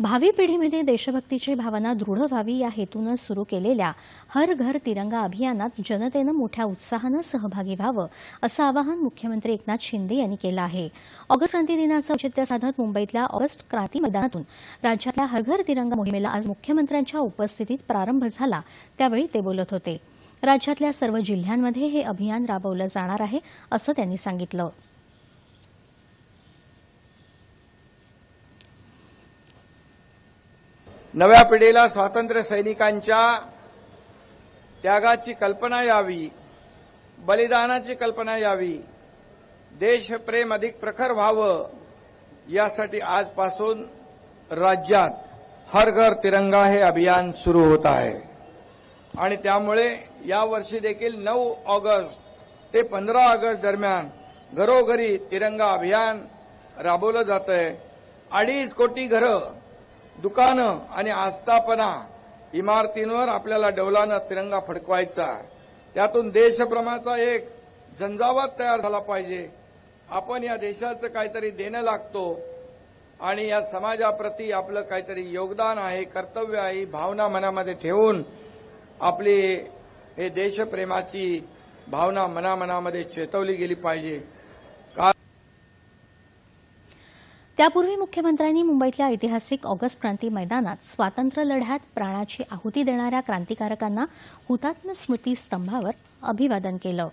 भावी पिढीमध्ये देशभक्तीची भावना दृढ व्हावी या हेतूनं सुरू केलेल्या हर घर तिरंगा अभियानात जनतेनं मोठ्या उत्साहानं सहभागी व्हावं असं आवाहन मुख्यमंत्री एकनाथ शिंदे यांनी केलं आहे. ऑगस्ट क्रांती दिनाचं औचित्य साधत मुंबईतल्या ऑगस्ट क्रांती मैदानातून राज्यातल्या हर घर तिरंगा मोहिमेला आज मुख्यमंत्र्यांच्या उपस्थितीत प्रारंभ झाला त्यावेळी ते बोलत होते. राज्यातल्या सर्व जिल्ह्यांमध्ये हे अभियान राबवलं जाणार आहे असं त्यांनी सांगितलं. नव्या पिढीला स्वातंत्र्य सैनिकांच्या त्यागाची कल्पना यावी बलिदानाची कल्पना यावी देशप्रेम अधिक प्रखर व्हावं यासाठी आजपासून राज्यात हर घर तिरंगा हे अभियान सुरू होत आहे. आणि त्यामुळे यावर्षी देखील नऊ ऑगस्ट ते पंधरा ऑगस्ट दरम्यान घरोघरी तिरंगा अभियान राबवलं जात आहे अडीच कोटी घरं दुकानं आणि आस्थापना इमारतींवर आपल्याला डौलानं तिरंगा फडकवायचा. त्यातून देशप्रेमाचा एक झंझावात तयार झाला पाहिजे. आपण या देशाचं काहीतरी देणं लागतो आणि या समाजाप्रती आपलं काहीतरी योगदान आहे कर्तव्य आहे ही भावना मनामध्ये ठेवून आपली हे देशप्रेमाची भावना मनामनामध्ये चेतवली गेली पाहिजे. त्यापूर्वी मुख्यमंत्र्यांनी मुंबईतल्या ऐतिहासिक ऑगस्ट क्रांती मैदानात स्वातंत्र्य लढ्यात प्राणाची आहुती देणाऱ्या क्रांतिकारकांना हुतात्म स्मृती स्तंभावर अभिवादन केलं.